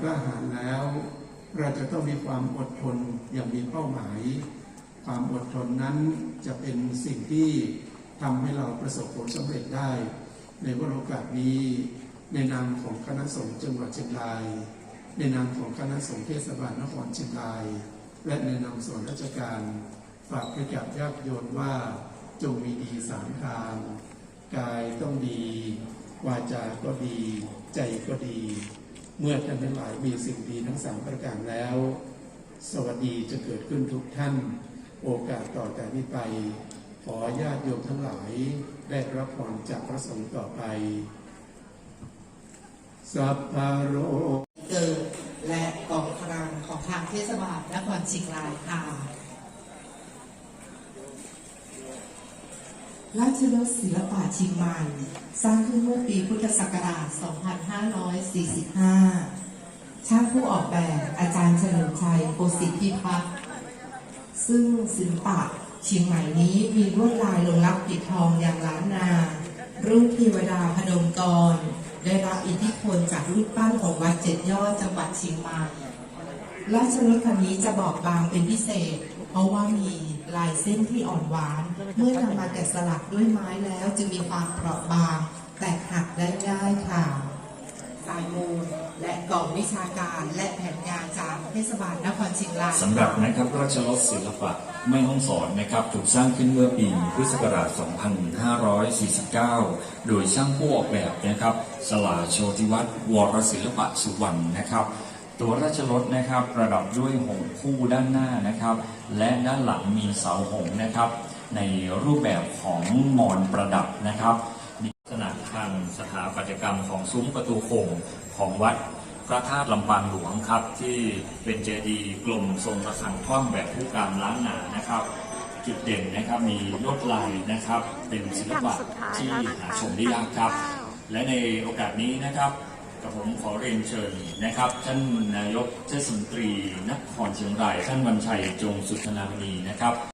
กล้าหาญแล้ว เราจะต้องมีความอดทนอย่างมีเป้าหมาย ความอดทนนั้นจะเป็นสิ่งที่ทำให้เราประสบผลสำเร็จได้ ในวันโอกาสนี้ในนามของคณะสงฆ์จังหวัดเชียงราย ในนามของคณะสงฆ์เทศบาลนครเชียงราย และในนามส่วนราชการฝากไปกับญาติโยนว่าจงมีดีสามทาง กายต้องดี วาจาก็ดี ใจก็ดี เมื่อท่านทั้งหลายมีสิ่งดีทั้งสามประการแล้ว สวัสดีจะเกิดขึ้นทุกท่าน โอกาสต่อแต่นี้ไป ขอญาติโยมทั้งหลายได้รับพรจากพระสงฆ์ต่อไป สัพพะโรเกิดและกองคลังของทางเทศบาลนครเชียงรายค่ะ ราชรถศิลปะชียงใหม่สร้างขึ้นเมื่อปีพุทธศักราช 2545 ช่างผู้ออกแบบอาจารย์เฉลิมชัยโกสิทธิพิพัฒน์ซึ่งศิลปะชียงใหม่นี้มีลวดลายลงรักปิดทองอย่างล้านนา รูปเทวดาพนมกร ได้รับอิทธิพลจากรูปปั้นของวัดเจ็ดยอดจังหวัดเชียงใหม่ ราชรถคันนี้จะบอบบางเป็นพิเศษ เพราะว่ามีลายเส้นที่อ่อนหวาน เมื่อนำมาแกะสลักด้วยไม้แล้วจึงมีความเปราะบาง แตกหักได้ง่ายค่ะสายมูลและกล่องวิชาการและแผนงานจากเทศบาลนครเชียงรายสำหรับนะครับราชรสศิลปะไม่ห้องสอนนะครับถูกสร้างขึ้นเมื่อปีพุทธศักราช 2549 โดยช่างผู้ออกแบบนะครับสลาโชติวัฒน์วรศิลปะสุวรรณนะครับ ตัวราชรถนะครับประดับด้วยหงส์คู่ด้านหน้านะครับ และด้านหลังมีเสาหงส์นะครับ ในรูปแบบของมอนประดับนะครับมีลักษณะทางสถาปัตยกรรมของซุ้มประตูโค้งของวัดพระธาตุลำปางหลวงครับ ที่เป็นเจดีย์กลมทรงระฆังท่อนแบบผู้การล้านนานะครับ จุดเด่นนะครับมีลวดลายนะครับ เป็นศิลปะที่หาชมได้ยากครับ และในโอกาสนี้นะครับ กับผมขอเรียนเชิญนะครับ ท่านนายกเทศมนตรีนครเชียงราย ท่านวันชัยจงสุธนามณีนะครับ